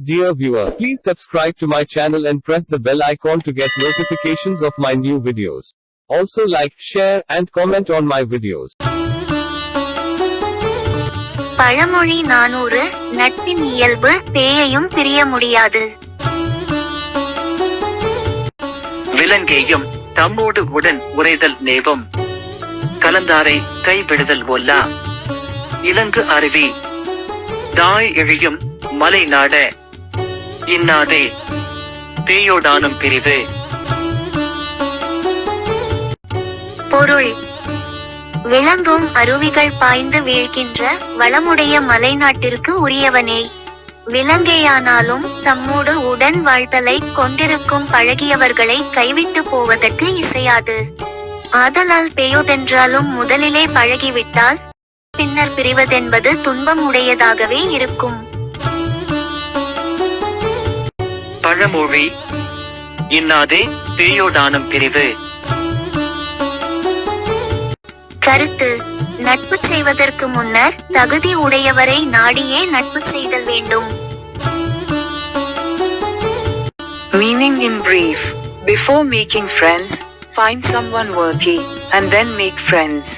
Dear viewer, please subscribe to my channel and press the bell icon to get notifications of my new videos. Also like, share, and comment on my videos. பழமொழி நானூறு நட்பின் இயல்பு பேயையும் பிரிய முடியாது விலங்கேயும் தம்மோடு உடன் உரைதல் நேவும் கலந்தாரை கைவிடுதல் ஒல்லா இலங்கு அருவி தாய் எழியும் மலை நாட இன்னாதே. பேயோடானும் பிரிவு. பொருள். விளங்கும் அருவிகள் பாய்ந்து வீழ்கின்ற வளமுடைய மலைநாட்டிற்கு உரியவனே. விலங்கேயானாலும் தம்மோடு உடன் வாழ்தலை கொண்டிருக்கும் பழகியவர்களை கைவிட்டு போவதற்கு இசையாது. ஆதலால் பெய்யுதென்றாலும் முதலிலே பழகிவிட்டால் பின்னர் பிரிவதென்பது துன்பம் உடையதாகவே இருக்கும். பழமொழி இன்னாதே பேயோடானும் பிரிவு கருத்து நட்பு செய்வதற்கு முன்னர் தகுதி உடையவரை நாடியே நட்பு செய்தல் வேண்டும் Meaning in brief, before making friends, find someone worthy, and then make friends.